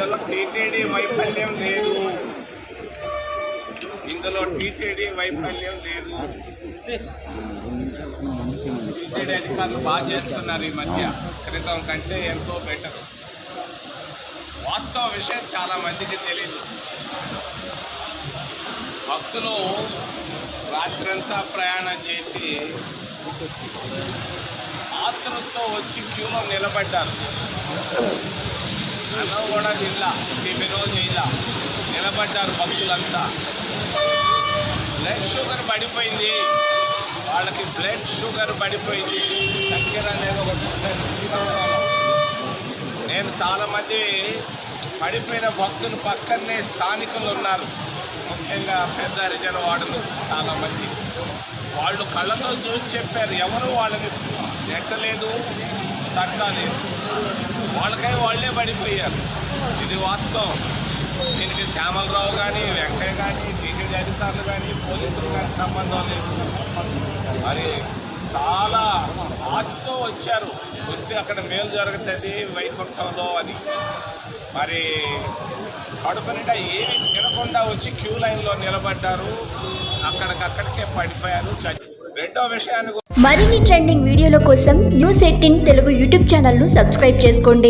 ఇందులో టీటీడీ వైఫల్యం లేదు. ఇందులో టీటీడీ వైఫల్యం లేదు. టీటీడీ అధికారులు బాగా చేస్తున్నారు ఈ మధ్య. క్రితం కంటే ఎంతో బెటర్ వాస్తవ విషయం చాలా మందికి తెలియదు భక్తులు రాత్రంతా ప్రయాణం చేసి ఆత్మతో వచ్చి క్యూలో నిలబడ్డారు. అన్నం కూడా జిల్లా టిఫినో జిల్లా. నిలబడ్డారు భక్తులంతా. బ్లడ్ షుగర్ పడిపోయింది. వాళ్ళకి బ్లడ్ షుగర్ పడిపోయింది. చక్కెర అనేది ఒకటి నేను చాలామంది పడిపోయిన భక్తులు పక్కనే స్థానికులు ఉన్నారు. ముఖ్యంగా పెద్ద హరిజన వార్డు చాలామంది. వాళ్ళు కళ్ళతో చూసి చెప్పారు ఎవరు వాళ్ళని నెట్టలేదు తట్టలేదు. పడిపోయారు ఇది వాస్తవం. దీనికి శ్యామలరావు కానీ వెంకయ్య కానీ టీటీడీ అధికారులు కానీ పోలీసులు కానీ సంబంధం లేదు. మరి చాలా ఆశతో వచ్చారు. వస్తే అక్కడ మేలు జరుగుతుంది వైకుంఠంలో అని. మరి కడుపు నిండా ఏమీ తినకుండా వచ్చి క్యూ లైన్లో నిలబడ్డారు. అక్కడికక్కడికే పడిపోయారు. రెండో విషయాన్ని మరిన్ని ట్రెండింగ్ వీడియోల కోసం న్యూస్ ఎయిటీన్ తెలుగు యూట్యూబ్ ఛానల్ను సబ్స్క్రైబ్ చేసుకోండి.